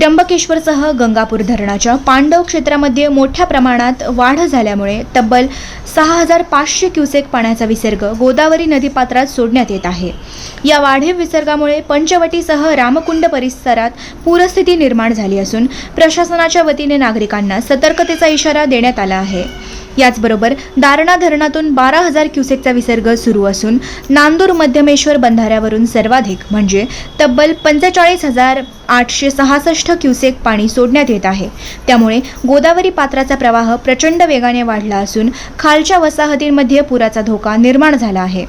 त्र्यंबकेश्वरसह गंगापूर धरणाच्या पांडव क्षेत्रामध्ये मोठ्या प्रमाणात वाढ झाल्यामुळे तब्बल सहा हजार पाचशे क्युसेक पाण्याचा विसर्ग गोदावरी नदीपात्रात सोडण्यात येत आहे. या वाढीव विसर्गामुळे पंचवटीसह रामकुंड परिसरात पूरस्थिती निर्माण झाली असून प्रशासनाच्या वतीने नागरिकांना सतर्कतेचा इशारा देण्यात आला आहे. याचबरोबर दारणा धरणातून बारा हजार क्युसेकचा विसर्ग सुरू असून नांदूर मध्यमेश्वर बंधाऱ्यावरून सर्वाधिक म्हणजे तब्बल पंचेचाळीस हजार आठशे सहासष्ट क्युसेक पाणी सोडण्यात येत आहे. त्यामुळे गोदावरी पात्राचा प्रवाह प्रचंड वेगाने वाढला असून खालच्या वसाहतींमध्ये पुराचा धोका निर्माण झाला आहे.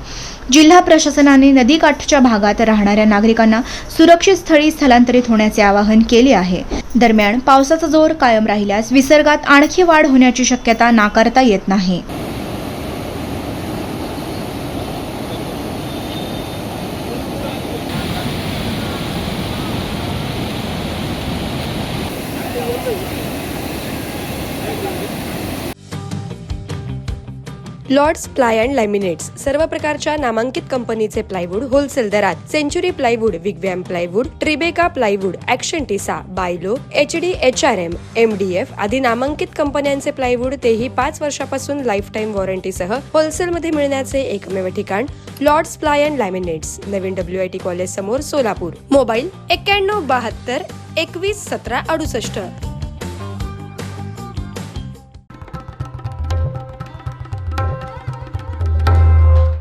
जिल्हा प्रशासनाने नदीकाठच्या भागात राहणाऱ्या नागरिकांना सुरक्षित स्थळी स्थलांतरित होण्याचे आवाहन केले आहे. दरम्यान पावसाचा जोर कायम राहिल्यास विसर्गात आणखी वाढ होण्याची शक्यता नाकारता येत नाही. लॉर्ड्स प्लाय अँड लॅमिनेट्स सर्व प्रकारच्या नामांकित कंपनीचे प्लायवूड होलसेल दरात Century plywood Wigwam plywood Tribeca plywood Action Tesa बायलो H D H R M M D F आदी नामांकित कंपन्यांचे प्लायवूड तेही पाच वर्षापासून लाईफ टाईम वॉरंटीसह होलसेलमध्ये मिळण्याचे एकमेव ठिकाण लॉर्ड्स प्लाय अँड लॅमिनेट्स नवीन डब्ल्यू आय टी कॉलेज समोर सोलापूर. मोबाईल एक्क्याण्णव बहात्तर एकवीस सतरा अडुसष्ट.